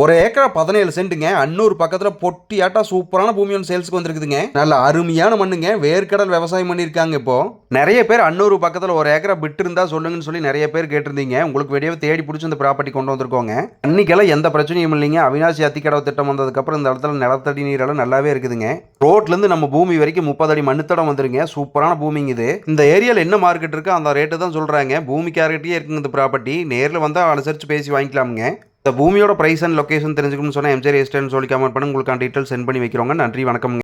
ஒரு ஏக்கரா பதினேழு சென்ட்டுங்க. அன்னூர் பக்கத்தில் பொட்டியாட்டா சூப்பரான பூமி ஒன்று சேல்ஸுக்கு வந்திருக்குதுங்க. நல்ல அருமையான மண்ணுங்க. வேர்க்கடல் விவசாயம் பண்ணியிருக்காங்க இப்போ. நிறைய பேர் அன்னூர் பக்கத்தில் ஒரு ஏக்கரா விட்டு இருந்தா சொல்லுங்கன்னு சொல்லி நிறைய பேர் கேட்டிருந்தீங்க. உங்களுக்கு வெளியே தேடி பிடிச்சி இந்த ப்ராப்பர்ட்டி கொண்டு வந்திருக்கோங்க. அன்னைக்கெல்லாம் எந்த பிரச்சனையும் இல்லைங்க. அவினாசி அத்திக்கடவு திட்டம் வந்ததுக்கப்புறம் இந்த இடத்துல நிலத்தடி நீரெல்லாம் நல்லாவே இருக்குதுங்க. ரோட்லேருந்து நம்ம பூமி வரைக்கும் முப்பது அடி மண்ணுத்தடம் வந்துருங்க. சூப்பரான பூமிங்க இது. இந்த ஏரியாவில் என்ன மார்க்கெட் இருக்கோ அந்த ரேட்டு தான் சொல்கிறாங்க பூமிக்காரர்கிட்டயே இருக்குங்க இந்த ப்ராப்பர்ட்டி நேரில் வந்தால் அனுசரித்து பேசி வாங்கிக்கலாமுங்க. இந்த பூமியோட ப்ரைஸ் அண்ட் லொகேஷன் தெரிஞ்சுக்கணும்னு சொன்னால் எம்ஜே எஸ்டேன்னு சொல்லி கமெண்ட் பண்ணி உங்களுக்கான டீட்டெயில் சென்ட் பண்ணி வைக்கிறோங்க. நன்றி வணக்கம்.